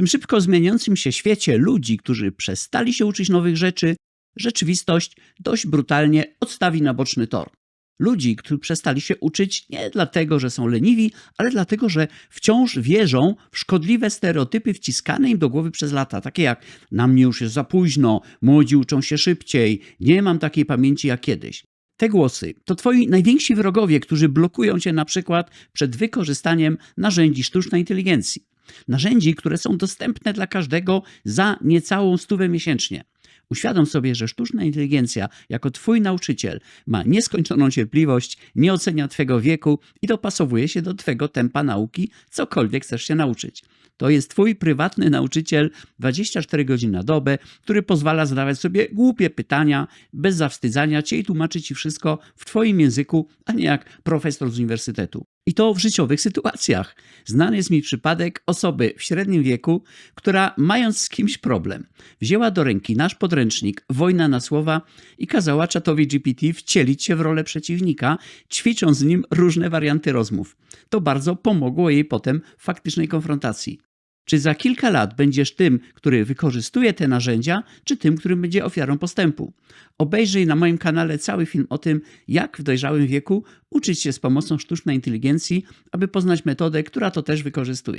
tym szybko zmieniającym się świecie ludzi, którzy przestali się uczyć nowych rzeczy, rzeczywistość dość brutalnie odstawi na boczny tor. Ludzi, którzy przestali się uczyć nie dlatego, że są leniwi, ale dlatego, że wciąż wierzą w szkodliwe stereotypy wciskane im do głowy przez lata, takie jak na mnie już jest za późno, młodzi uczą się szybciej, nie mam takiej pamięci jak kiedyś. Te głosy to twoi najwięksi wrogowie, którzy blokują cię na przykład przed wykorzystaniem narzędzi sztucznej inteligencji. Narzędzi, które są dostępne dla każdego za niecałą stówę miesięcznie. Uświadom sobie, że sztuczna inteligencja jako twój nauczyciel ma nieskończoną cierpliwość, nie ocenia twego wieku i dopasowuje się do twego tempa nauki, cokolwiek chcesz się nauczyć. To jest twój prywatny nauczyciel 24 godziny na dobę, który pozwala zadawać sobie głupie pytania bez zawstydzania cię i tłumaczyć ci wszystko w twoim języku, a nie jak profesor z uniwersytetu. I to w życiowych sytuacjach. Znany jest mi przypadek osoby w średnim wieku, która mając z kimś problem, wzięła do ręki nasz podręcznik Wojna na słowa i kazała czatowi GPT wcielić się w rolę przeciwnika, ćwicząc z nim różne warianty rozmów. To bardzo pomogło jej potem w faktycznej konfrontacji. Czy za kilka lat będziesz tym, który wykorzystuje te narzędzia, czy tym, który będzie ofiarą postępu? Obejrzyj na moim kanale cały film o tym, jak w dojrzałym wieku uczyć się z pomocą sztucznej inteligencji, aby poznać metodę, która to też wykorzystuje.